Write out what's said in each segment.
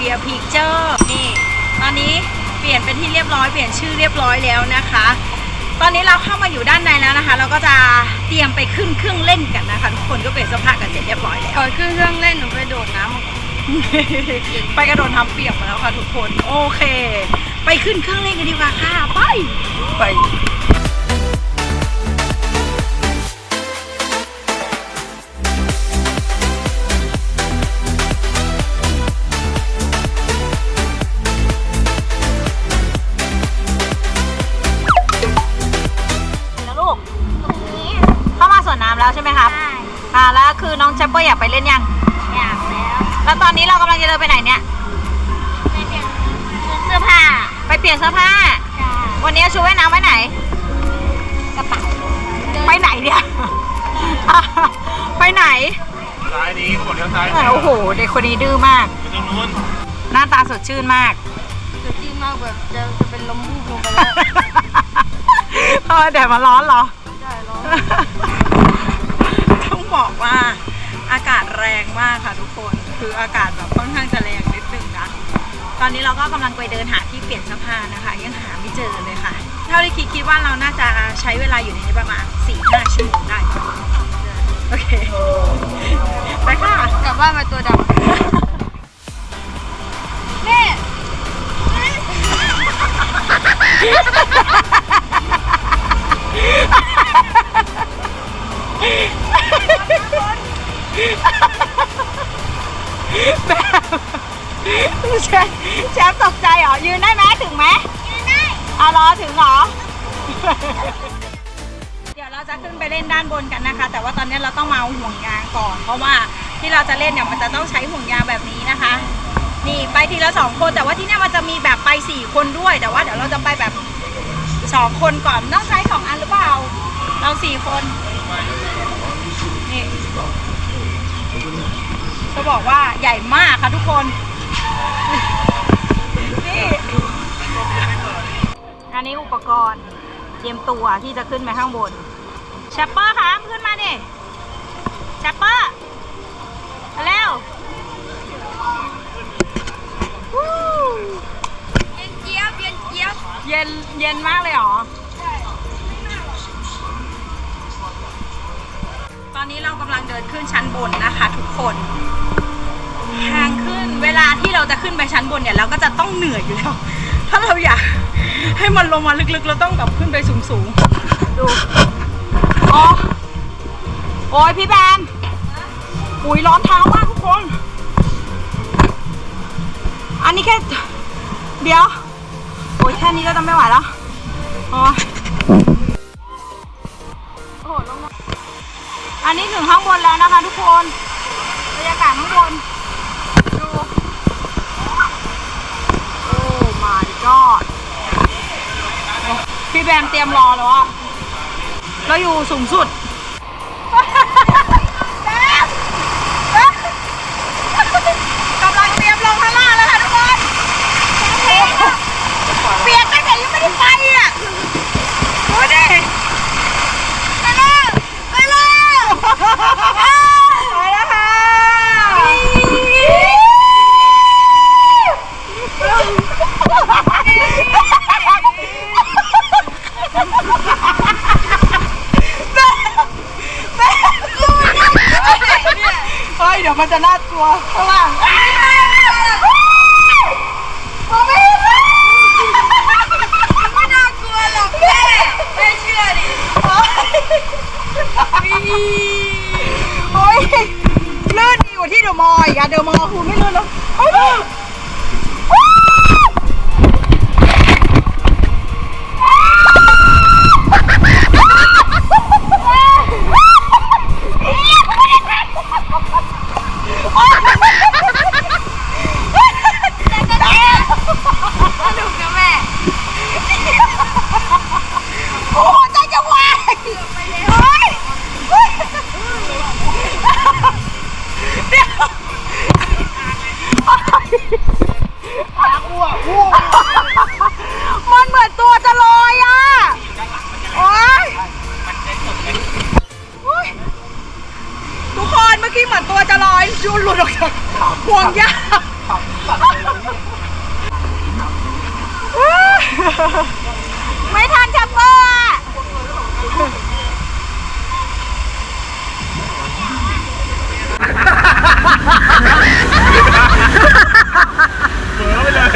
ำโคลัมเบียพิกเจอร์นี่ ตอนนี้เปลี่ยนเป็นที่เรียบร้อยเปลี่ยนชื่อเรียบร้อยแล้วนะคะ ตอนนี้เราเข้ามาอยู่ด้านในแล้วนะคะ เราก็จะเตรียมไปขึ้นเครื่องเล่นกันนะคะทุกคนก็เป็นเสภาพกันเสร็จเรียบร้อยแล้วก่อนขึ้นเครื่องเล่นหนูไปโดดน้ำมาก่อนไปกระโดดทำเปียกมาแล้วค่ะทุกคน โอเค ไปขึ้นเครื่องเล่นกันดีกว่าค่ะ ไปไป แล้วใช่ไหมครับอ่าแล้วคือน้องแชปเปอร์อยากไปเล่นยัง อยากแล้วแล้วตอนนี้เรากำลังจะเดินไปไหนเนี่ย ไปเปลี่ยนชุดเสื้อผ้าไปเปลี่ยนเสื้อผ้า จ้าวันนี้ชุดว่ายน้ำไว้ไหน กระเป๋าไปไหนเนี่ย ไปไหนซ้ายนี้คนเลี้ยวซ้ายโอ้โห เด็กคนนี้ดื้อมาก ไปตรงนู้นหน้าตาสดชื่นมากจะจิ้มมากแบบจะจะเป็นลมบูบลงไปแล้วเออแดดมันร้อนเหรอใช่ร้อนต้อง บอกว่าอากาศแรงมากค่ะทุกคนคืออากาศแบบค่อนข้างจะแรงนิดนึงนะตอนนี้เราก็กำลังไปเดินหาที่เปลี่ยนเสื้อผ้านะคะ ยังหาไม่เจอเลยค่ะ เท่าที่คิดคิดว่าเราน่าจะใช้เวลาอยู่ในนี้ประมาณ4ี่ห้าชั่วโมงได้ค่ะโอเคไปค่ะกลับบ้านมาตัวดำแแชมป์แชมป์ตกใจเหรอ ยืนได้ไหมถึงไหมยืนได้เอารอถึงเหรอ เดี๋ยวเราจะขึ้นไปเล่นด้านบนกันนะคะ แต่ว่าตอนนี้เราต้องมาเอาห่วงยางก่อน เพราะว่าที่เราจะเล่นเนี่ยมันจะต้องใช้ห่วงยางแบบนี้นะคะ นี่ไปทีละสองคน แต่ว่าที่เนี่ยมันจะมีแบบไปสี่คนด้วย แต่ว่าเดี๋ยวเราจะไปแบบสองคนก่อนต้องใช้สองอันหรือเปล่า เราสี่คนจะ บอกว่าใหญ่มากค่ะทุกคน นี่ อันนี้อุปกรณ์เตรียมตัวที่จะขึ้นไปข้างบนแชปเปอร์คะขึ้นมาดิแชปเปอร์มาเร็ววู้เย็นเจี๊ยบเย็นเจี๊ยบเย็นเย็นมากเลยเหรอ อนนี้เรากำลังเดินขึ้นชั้นบนนะคะ ทุกคนทางขึ้นเวลาที่เราจะขึ้นไปชั้นบนเนี่ยเราก็จะต้องเหนื่อยอยู่แล้ว ถ้าเราอยากให้มันลงมาลึกๆ เราต้องแบบขึ้นไปสูงๆดูโอ้โอ้ยพี่แบมอุ้ยร้อนเท้ามากทุกคน อันนี้แค่ เดี๋ยว โอ้ยแค่นี้ก็จะไม่ไหวแล้วโอ้ย อันนี้ถึงข้างบนแล้วนะคะทุกคนบรรยากาศข้างบน ดู โอ้ my god พี่แบมเตรียมรอแล้วอะเราอยู่สูงสุดแบมแบมกำลังเตรียมลงข้างล่างแล้วค่ะทุกคนเปียกตั้งแต่ยังไม่ได้ไป 哈哈哈哈 จูนหลุดออกจากห่วงยางไม่ทันจับเบอร์อะเบอเลย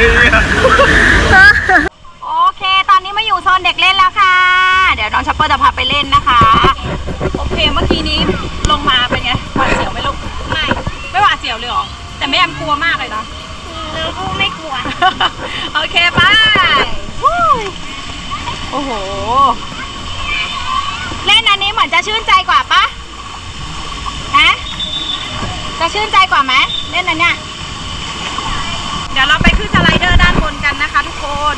โอเค ตอนนี้มาอยู่โซนเด็กเล่นแล้วค่ะ เดี๋ยวน้องชัปเปอร์จะพาไปเล่นนะคะ โอเค เมื่อกี้นี้ลงมา แต่แม่แอมกลัวมากเลยนะกูไม่กลัว โอเคไปวู้โอ้โห เล่นอันนี้เหมือนจะชื่นใจกว่าปะฮะจะชื่นใจกว่าไหมเล่นอันเนี้ยเดี๋ยวเราไปขึ้นสไลเดอร์ด้านบนกันนะคะ ทุกคน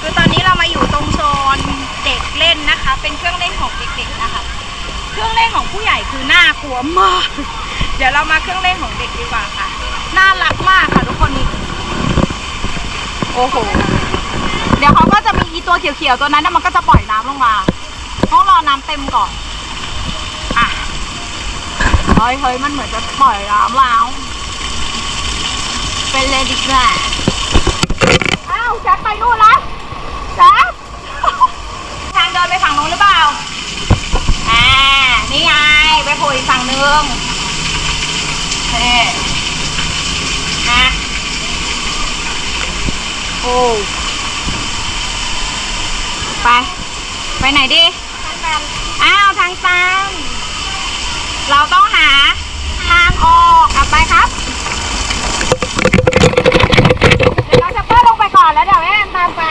คือตอนนี้เรามาอยู่ตรงโซนเด็กเล่นนะคะ เป็นเครื่องเล่นของเด็กๆนะคะ เครื่องเล่นของผู้ใหญ่คือน่ากลัวมาก เดี๋ยวเรามาเครื่องเล่นของเด็กดีกว่าค่ะ น่ารักมากค่ะทุกคนนี่โอ้โห เดี๋ยวเขาก็จะมีอีตัวเขียวๆตัวนั้นน่ะมันก็จะปล่อยน้ำลงมาต้องรอน้ำเต็มก่อนอะเฮ้ยเฮ้ยมันเหมือนจะปล่อยน้ำแล้วเป็นเลยดีกว่าอ้าวแจ็คไปนู่นแล้วแจ็คทางเดินไปฝั่งนู้นหรือเปล่าอ่านี่ไงไปโผล่อีกฝั่งนึงเฮ้นะ โอ้ไป ไปไหนดี อ้าวทางตันเราต้องหาทางออกกลับไปครับ เดี๋ยวเราจะเปิ้ลลงไปก่อนแล้วเดี๋ยวแม่แอมตามไป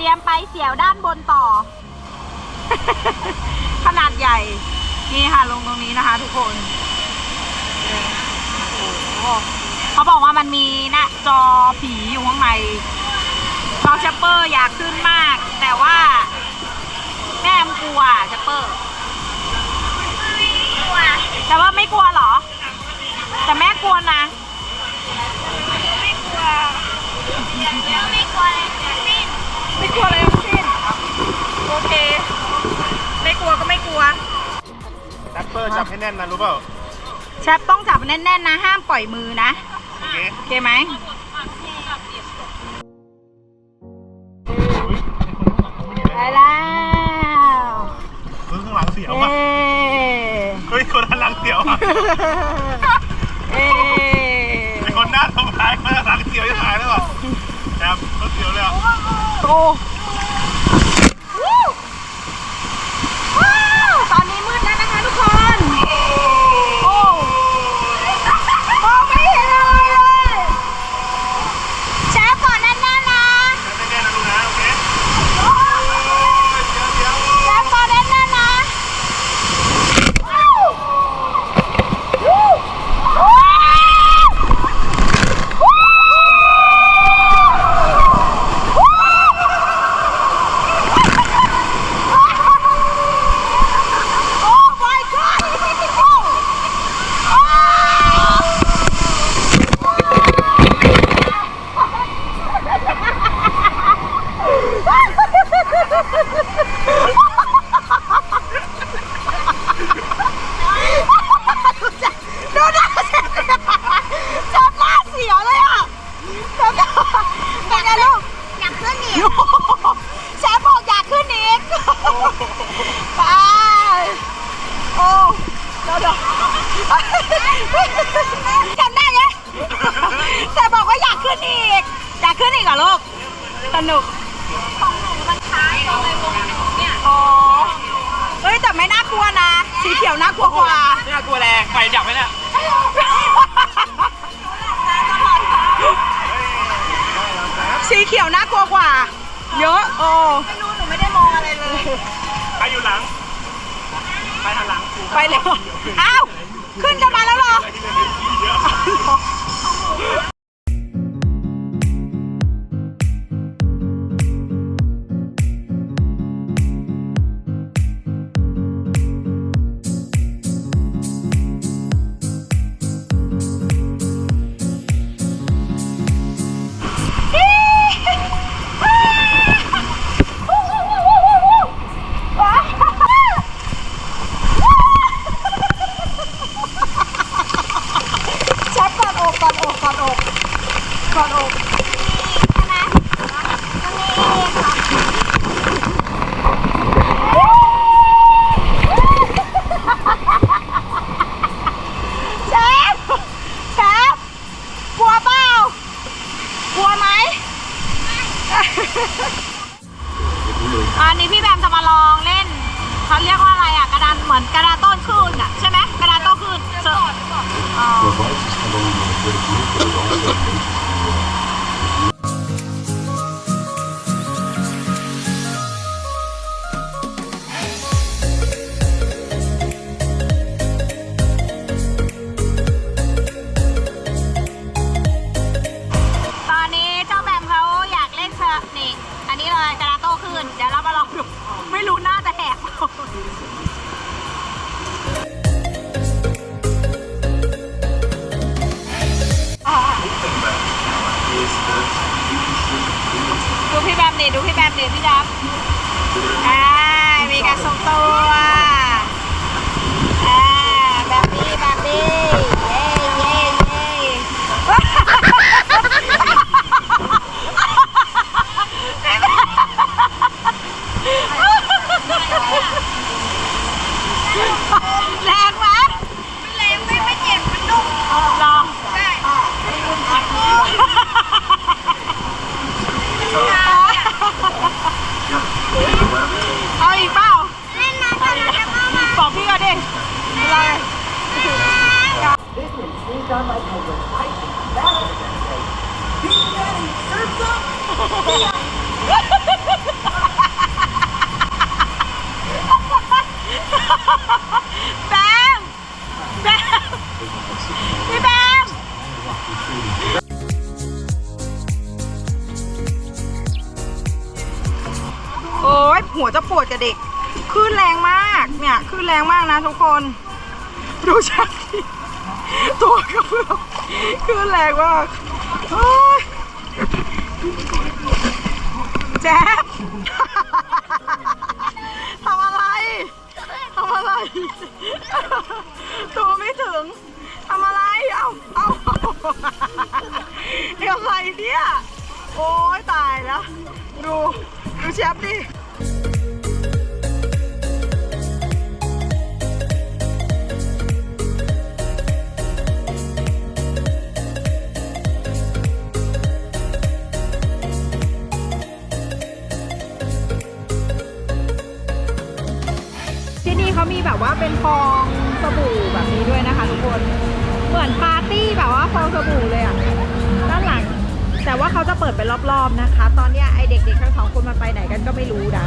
เตรียมไปเสียวด้านบนต่อ ขนาดใหญ่ นี่ค่ะลงตรงนี้นะคะ ทุกคนโอ้โหเขาบอกว่ามันมีหน้าจอผีอยู่ข้างในน้องแชปเปอร์อยากขึ้นมาก แต่ว่าแม่มกลัวแชปเปอร์กลัวแต่ว่าไม่กลัวหรอ แต่แม่กลัวนะ ไม่กลัว แน่นนะรู้เปล่าแชปต้องจับแน่นๆนะ ห้ามปล่อยมือนะ โอเคโอเคไหมไปแล้วเฮ้ยข้างหลังเสียวเย้อะเฮ้ยคนด้านหลังเสียวอะเย้ไอคนหน้าทำร้ายคนด้านหลังเสียวจะหายแล้วอะแชครับรถเสียวเลยอะโอ้วู้ว้าวตอนนี้มืดแล้วนะคะทุกคน โอ้มองไม่เห็นอะไรเลย แชร์ก่อนแน่นๆนะ แน่ๆนะลูกนะโอเคโอ้ยเดี๋ยวเดี๋ยว แชร์ก่อนแน่นๆนะ โอ้ my god ดูหน้าสิจับหน้าเสียวเลยอะแล้วก็เป็นไงลูก อยากขึ้นอีก แชมป์บอกอยากขึ้นอีก ไปโอ้เดี๋ยวเดี๋ยวจำได้ไหมแต่บอกว่าอยากขึ้นอีก อยากขึ้นอีกเหรอลูกสนุกของหนูมันช้าตรงในวงเนี่ยอ๋อเฮ้ยแต่ไม่น่ากลัวนะสีเขียวน่ากลัวกว่าน่ากลัวแรงไฟดับไหมเนี่ยสีเขียวน่ากลัวกว่า เยอะโอ้ไม่รู้หนูไม่ได้มองอะไรเลย ใครอยู่หลังใครหันหลังกูไปเลยอ้าว ขึ้นกันมาแล้วเหรอ เยอะ ต พี่ดับอ่ามีการทรงตัว หัวจะปวดกับเด็กคลื่นแรงมากเนี่ยคลื่นแรงมากนะทุกคน ดูชักตัวกระเพื่อมคลื่นแรงมากโอ้ยแจ๊บทำอะไรทำอะไรตัวไม่ถึงทำอะไร เอาเอาเดี๋ยวอะไรเนี่ย โอ้ยตายแล้ว ดู ดูเชฟดิ มีแบบว่าเป็นฟองสบู่แบบนี้ด้วยนะคะทุกคน เหมือนปาร์ตี้แบบว่าฟองสบู่เลยอะด้านหลัง แต่ว่าเขาจะเปิดเป็นรอบๆนะคะ ตอนเนี้ยไอเด็กๆทั้งสองคนมันไปไหนกันก็ไม่รู้นะ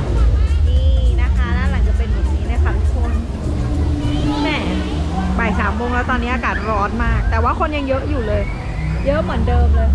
นี่นะคะด้านหลังจะเป็นแบบนี้เลยค่ะทุกคนแหมบ่ายสามโมงแล้วตอนนี้อากาศร้อนมาก แต่ว่าคนยังเยอะอยู่เลย เยอะเหมือนเดิมเลย